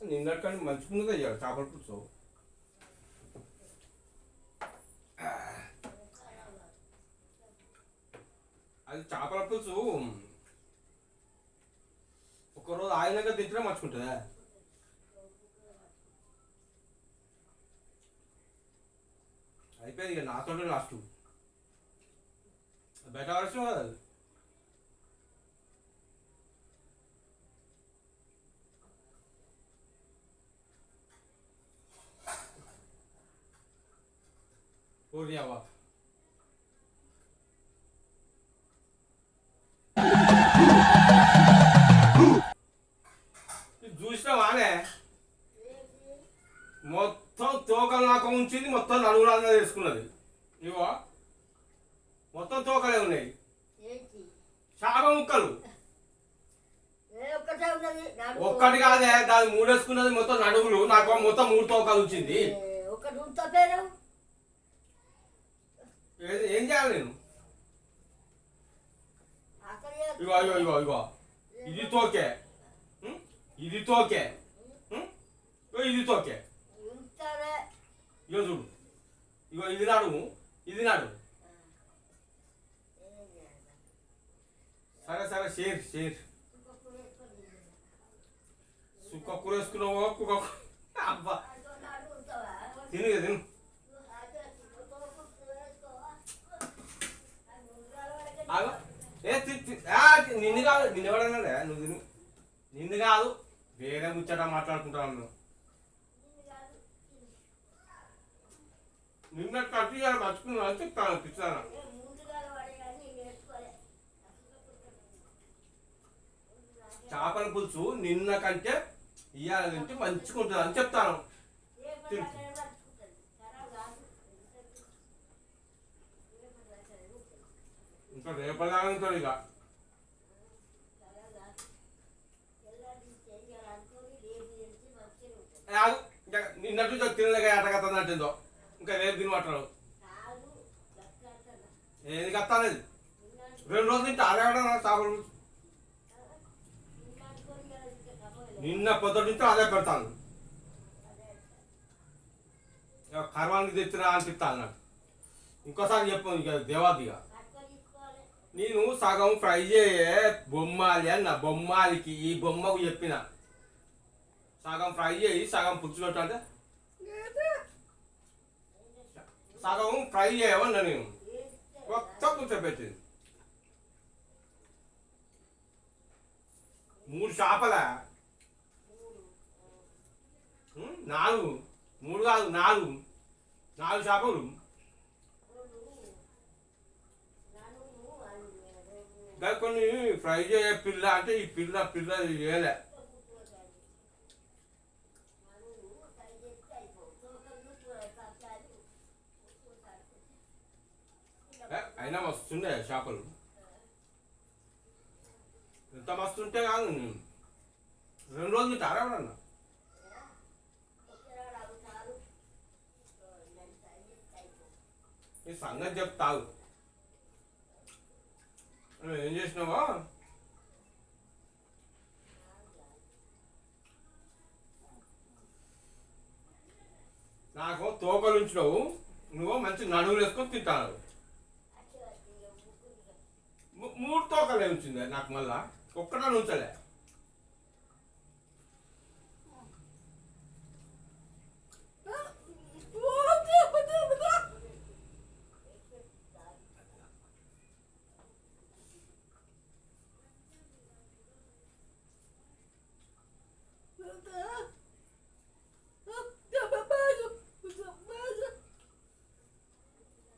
నిన్నటికంటే మంచిగున్నది అయ్యా చేపల పులుసు అది చేపల పులుసు. ఒకరోజు ఆయనగా తింటే మర్చుకుంటుందా అయిపోయింది ఇక నాతో లాస్ట్. బయట వర్షం కదా ఇది చూసినావానే? మొత్తం తోకలు నాకు ఉంచింది మొత్తం నలుగురు అందరూ వేసుకున్నది ఇవో మొత్తం తోకలే ఉన్నాయి. ఏంటి? చాలా ముక్కలు. ఏ ఒక్కటే కాదే దాని మూడేసుకున్నది మొత్తం నడుగులు నాకు మొత్తం మూడు తోకలు వచ్చింది ఏ, ఒకటి ఉంటే పేరు ఏది- ఏం చేయాలి నేను అక్కడ ఇగో ఇగో ఇగో ఇగో ఇది తోకే ఉం? ఇది తోకే ఉం? ఇగో ఇది తోకే ఉంటేనే ఇగో చూడు ఇగో ఇది నడుము ఇది నడుము ఏం చేయాలి? సరే సరే షేర్ షేర్ సుక్క కూర వేసుకున్నావో కుక్క కూర- అబ్బా అదో నడుము ఉంటావా? తిను ఇక తిను అదే, ఇంకో కుక్క వేసుకోవా? అది ఉంగరాల వరకే ఆగు. ఏ నిన్ను కాదు నిన్ను ఎవడన్నాడే నువ్వు నిన్ను కాదు వేరే ముచ్చట మాట్లాడుకుంటాను నువ్వు. నిన్న కట్టి మర్చుకున్నా అని చెప్తాను పిచ్చాను? చేపల పులుసు నిన్న కంటే ఇవాళ తింటే మంచిగా ఉంటుంది అని చెప్తాను ఏ పని అక్కడే పట్టుకుంటుంది. ఖరాబ్ కాదు. ఏ పని అక్కడే ఉంటుంది. ఇంకా రేపటిదాకా ఉంటుంది ఇక ఖరాబ్ కాదు. ఎల్లాంటి చేయాలనుకోని రేపు చేసి మంచిగా ఉంటుంది. ఏ, ఆగు. ఇంకా నిన్నట్టు తినలేక ఎటగతుంది అంటుందో. ఇంకా రేపు తిని మాట్లాడు ఏది కత్తానేది రెండు రోజులు తింటే అదే చేపలు నిన్న పొద్దుటి నుంచి అదే పెడతాను కర్మానికి ఇక కర్వానికి తెచ్చిరా అని చెప్తాను ఇంకోసారి చెప్పు ఇక దేవాదిగా నేను సగం ఫ్రై చేయే బొమ్మాలి అన్న బొమ్మాలికి ఈ బొమ్మకు చెప్పిన. సగం ఫ్రై చేయి సగం పుచ్చు అంటే? సగం ఫ్రై చేయమన్నా నేను. కొత్త కూర్చోబెట్టింది మూడు చేపల? నాలుగు. మూడు కాదు నాలుగు. నాలుగు చేపలు నన్ను వాళ్ళు రేపు ఇంకా కొన్ని ఫ్రై చేయ పిల్ల అంటే ఈ పిల్ల పిల్ల చేయలే. అయినా మస్తుండే చేపలు. ఎంత మస్తుంటే కాదు రెండు రోజులు తారేవాడన్నా ఈ సంగతి చెప్తావు ఏం చేసినావా? నాకు తోకలు ఉంచినావు. నువ్వు మంచి నడువులు వేసుకొని తింటాను మూడు తోకలే ఉంచింది నాకు మళ్ళా. ఒక్కటే ఉంచలే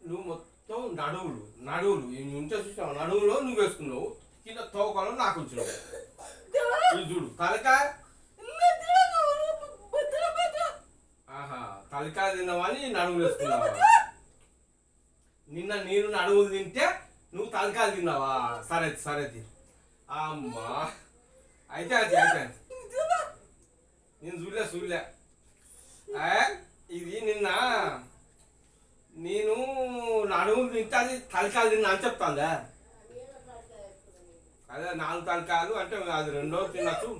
నువ్వు మొత్తం నడువులు నడువులు. ఉంటే చూసావు? నడువులో నువ్వు వేసుకున్నావు. కింద తోకలో నాకు ఇది చూడు. తలకాయ. ఆహా. తలకాయ తిన్నావని నడువులు వేసుకున్నావా? నిన్న నేను నడువులు తింటే నువ్వు తలకాయలు తిన్నావా? సరే సరే అమ్మా. అయితే అది అయితే నేను చూడలే చూడలే. ఏ, ఇది నిన్న నేను నడుము తింటే అది తలకాయలు తిన్నా అని చెప్తాందా? అదే నాలుగు తలకాయలు అంటే అది రెండో తినచ్చు.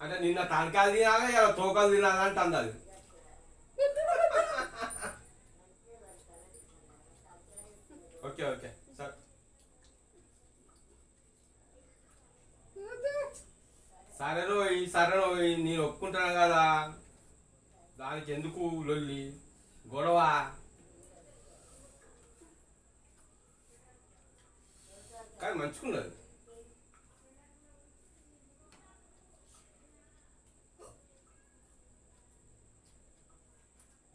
అంటే నిన్న తనకాలు తినాలి ఇలా తోకలు తినాలి అంటుంది అది. ఓకే ఓకే సరే. సరే ఈ సరేనో నేను ఒప్పుకుంటాను కదా. దానికి ఎందుకు లొల్లి? గొడవ కానీ మంచుకున్నది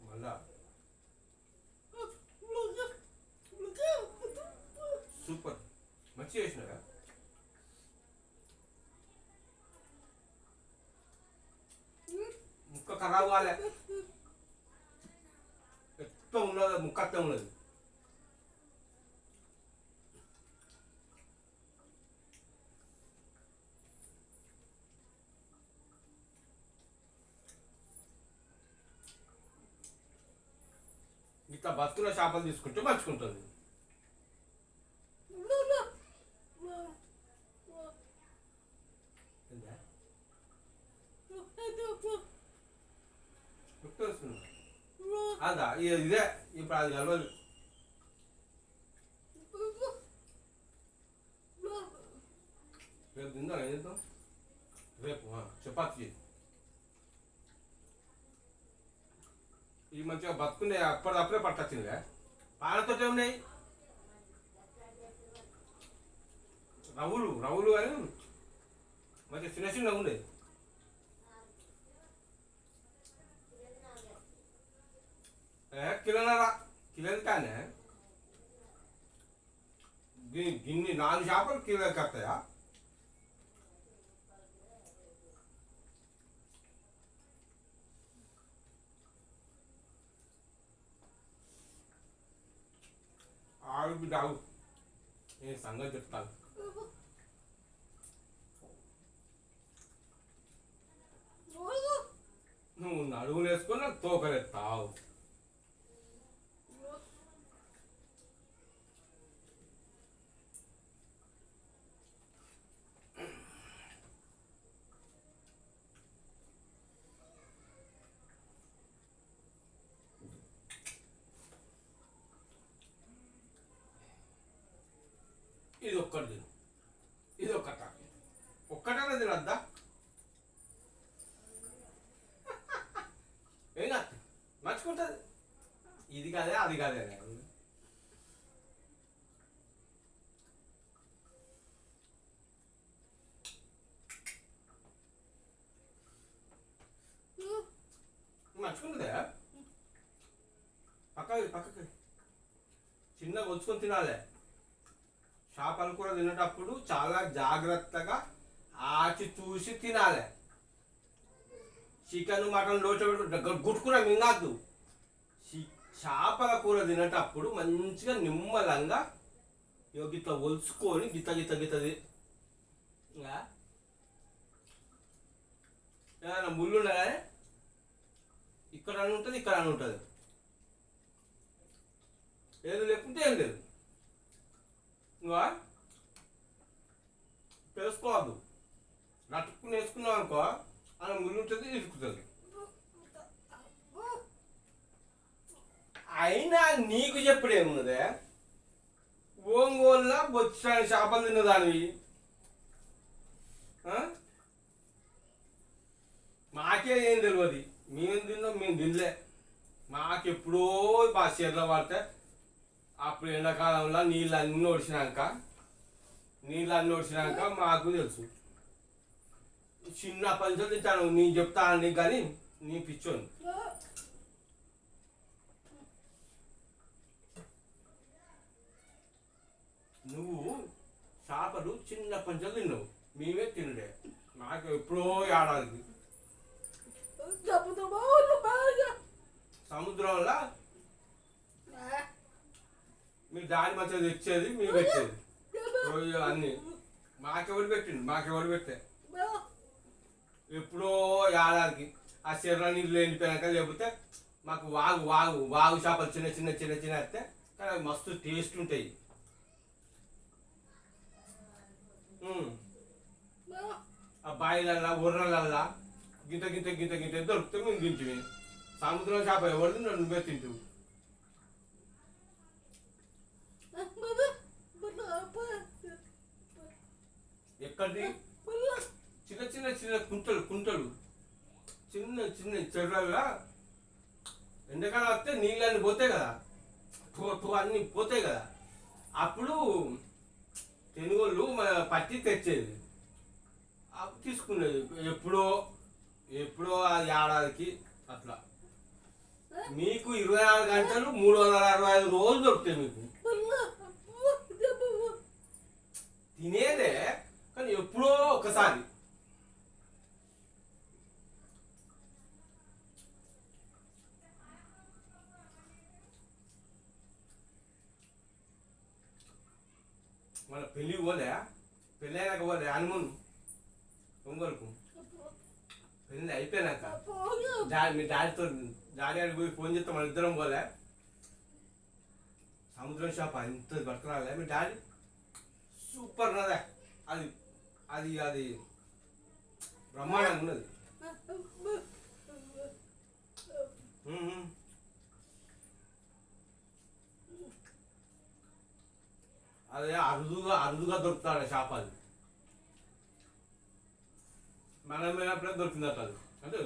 మళ్ళా సూపర్ మంచి చేసినారా ముక్క ఖరాబ్ కాలే ఉన్నది ముక్క అత్త ఉన్నది ఇట్లా బతుకున్న చేపలు తీసుకుంటే మంచుకుంటుంది ఏందా? ఉప్పు వేసుకున్నా. అదా ఇ- ఇదే ఇప్పుడు అది కలవదు రేపు తిందా ఏం చేద్దాం రేపు చపాతి ఈ మంచిగా బతుకునే అప్పటిదప్పుడే పట్టచ్చిందిగా పాలతోటే ఉన్నాయి రవ్వులు రవ్వులు కానీ మంచిగా చిన్న చిన్నగా ఉండేది కిలోనరా చిన్న ఉన్నాయి ఏ కిలోనరా కిలో కానీ గిన్ని నాలుగు చేపలు కిలోకి వస్తాయా ఆగు బిడ్డ ఆగు నేను సంగతి చెప్తాను నువ్వు నడువులు వేసుకొని నాకు తోకలెత్తావు ఇది ఒక్కటి తిను ఇది ఒక్కట ఒక్కటనే తినద్దా ఏం కాదు మర్చుకుంటుంది ఇది కాదే అది కాదే అని. మర్చుకుంటుందే పక్కకి పక్కకి చిన్నగా వచ్చుకొని తినాలి. చేపల కూర తినేటప్పుడు చాలా జాగ్రత్తగా ఆచి చూసి తినాలి. చికెన్ మటన్ లోచ గుట్టుకున్నా మింగాదు చేపల కూర తినేటప్పుడు మంచిగా నిమ్మలంగా ఇగో గిట్ల ఒలుచుకొని గిత్త గిత్త గిత్తది ఏదైనా ముళ్ళు ఉన్నదా ఇక్కడ అని ఉంటుంది ఇక్కడ అని ఉంటుంది. ఏది లేకుంటే ఏం లేదు. ఇంకా తెలుసుకోవద్దు. నట్టుకుని వేసుకున్నావు అనుకో అలా ముళ్ళు ఉంటుంది ఇరుకుతుంది అయినా నీకు చెప్పుడు ఏమున్నదే ఓంగోళ్ళ బొచ్చాని చేపలు తిన్నదానివి ఆ? మాకే ఏం తెలియదు మేము తిన్నాం మేము తినలే మాకెప్పుడో మా చీరలో పడితే అప్పుడు ఎండాకాలంలో నీళ్ళు అన్నీ ఒడిచినాక నీళ్ళు అన్నీ ఒడిచినాక మాకు తెలుసు చిన్న పంచలు తింటాను నేను చెప్తాను నీకు కానీ నీ పిచ్చోని. నువ్వు చేపలు చిన్న పంచలు తిన్నావు మేమే తినలే. నాకు ఎప్పుడో ఏడాది. సముద్రంలో మీ దాని మధ్య తెచ్చేది మేము పెట్టేది అన్ని. మాకెవరు పెట్టిండు మాకెవరు పెట్టే ఎప్పుడో ఏడాదికి ఆ శరీర నీళ్ళు ఎండిపోయాక లేకపోతే మాకు వాగు వాగు వాగు చేపలు చిన్న చిన్న చిన్న చిన్న వస్తే కానీ అవి మస్తు టేస్ట్ ఉంటాయి. ఆ బాయ్ బాయిలల్లా ఉర్రలల్లా గింత గింత గింత గింత దొరికితే మేము తింటివి సముద్రం చేప ఎవరు నువ్వే తింటావు. ఎక్కడిది? చిన్న చిన్న కుంటలు కుంటలు. చిన్న చిన్న చెర్రగా ఎండాకాలం వస్తే నీళ్ళన్నీ పోతాయి కదా. తో తో అన్నీ పోతాయి కదా. అప్పుడు తెనుగోళ్ళు పట్టి తెచ్చేది. అప్పుడు తీసుకునేది. ఎప్పుడో ఎప్పుడో ఏడాదికి అట్లా. మీకు ఇరవై నాలుగు గంటలు మూడు వందల అరవై ఐదు రోజులు దొరుకుతాయి మీకు తినేదే కానీ ఎప్పుడో ఒకసారి మన పెళ్ళి పోలే? పెళ్ళి అయినాక పోలే? హనుమూన్ ఒంగోలుకు? పెళ్ళి అయిపోయినాక? డాడీ మీ డాడీతో డాడీ అని పోయి ఫోన్ చేస్తే మన ఇద్దరం పోలే? సముద్రం షాప్? ఇంత పట్టుకురాలే మీ డాడీ? సూపర్ ఉన్నదే. అది అది అది బ్రహ్మాండంగా ఉన్నది. అదే అరుదుగా అరుదుగా దొరుకుతాడు షాప్ అది. మనం పోయినప్పుడే దొరికిందట అది. అంటే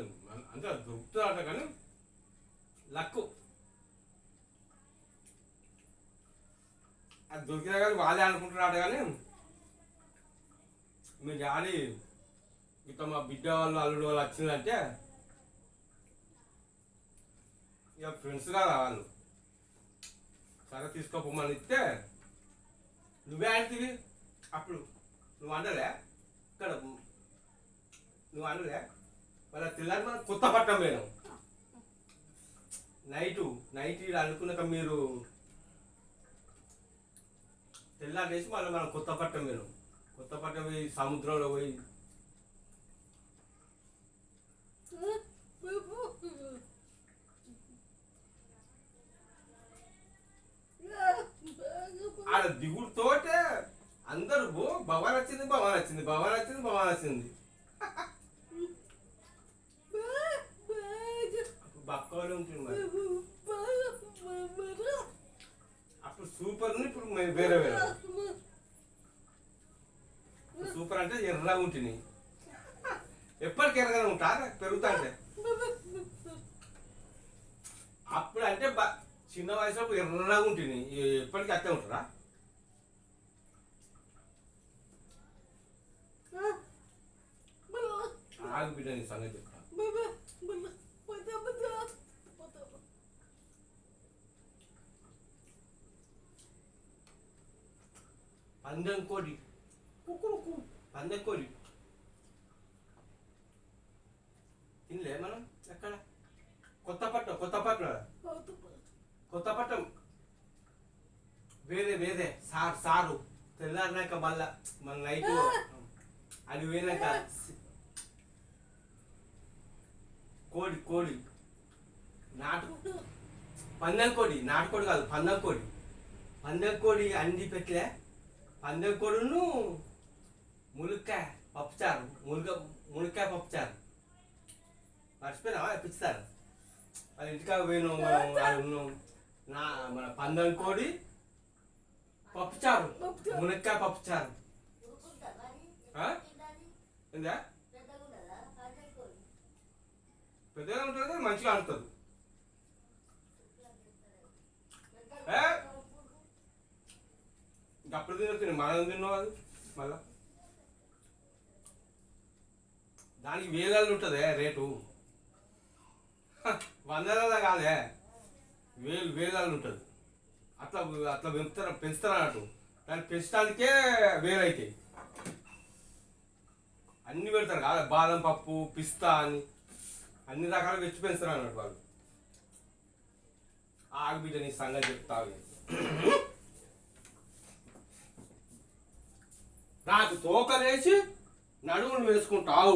అంటే అది దొరుకుతుందట కానీ లక్కు. అది దొరికినా కానీ వాళ్ళే అనుకుంటున్నాడు కానీ మీ డాడీ ఇక మా బిడ్డ వాళ్ళు అల్లుడు వాళ్ళు వచ్చిందంటే ఇక ఫ్రెండ్స్ కదా వాళ్ళు సరే తీసుకోపోమని ఇస్తే నువ్వే ఆడుతుంది అప్పుడు. నువ్వు అనలే. ఇక్కడ నువ్వు అనలే. వాళ్ళ తెల్లారి మనం కొత్త పట్టం పోయినాం. నైటు నైట్ ఇలా అనుకున్నాక మీరు తెల్లారి వేసి మళ్ళీ మనం కొత్త పట్టం పోయినాం. కొత్త పట్టం పోయి సముద్రంలో పోయి ఆడ దిగుడుతోటే అందరూ బో భవన్ వచ్చింది భవన్ వచ్చింది భవన్ వచ్చింది భవన్ వచ్చింది. అప్పుడు బక్కలు ఉంటుంది మరి. అప్పుడు సూపర్ ఇప్పుడు వేరే వేరే. సూపర్ అంటే ఎర్రగా ఉంటుంది ఎప్పటికి ఎర్రగానే ఉంటా పెరుగుతా అంటే. అప్పుడు అంటే చిన్న వయసులో ఎర్రగా ఉంటుంది ఎప్పటికీ అట్టే ఉంటారా ఆగు బిడ్డ నీ సంగతి చెప్తా పందెం కోడి కుకురుకు పందెం కోడి తినలే మనం ఎక్కడ కొత్త పట్టం కొత్త పట్టం కొత్త పట్టం వేరే వేరే సార్ సారు తెల్లారినాక మళ్ళా మన నైట్ అది పోయినాక కోడి కోడి. నాటు పందెం కోడి నాటుకోడి కాదు పందెం కోడి. పందెం కోడి అండి పెట్టలే. పందెం కోడును మునక్కాయ పప్పుచారు మునగ మునక్కాయ పప్పుచారు. మర్చిపోయినావా? పిచ్చుతారు. వాళ్ళ ఇంటికా పోయినాం మనం ఉన్నాం. నా మన పందెం కోడి పప్పుచారు మునక్కాయ పప్పుచారు. ఏందా? పెద్దగా ఉంటుంది మంచిగా ఆడుతుంది ఏ? అప్పుడు తినొచ్చు మనం తిన్నావు అది? మళ్ళా? దానికి వేలాలు ఉంటుంది రేటు. హ, వందలలో కాదే. వేలు వేలాలు ఉంటుంది. అట్లా అట్లా పెంచుతారు పెంచుతారు అన్నట్టు. దాన్ని పెంచడానికే వేలైతాయి. అన్ని పెడతారు కాదు బాదం పప్పు పిస్తా అని. అన్ని రకాలు వెచ్చి పెంచుతారు అన్నట్టు వాళ్ళు ఆగుబిడ్డ నీ సంగతి చెప్తావు నాకు తోకలేసి నడుములు వేసుకుంటావు.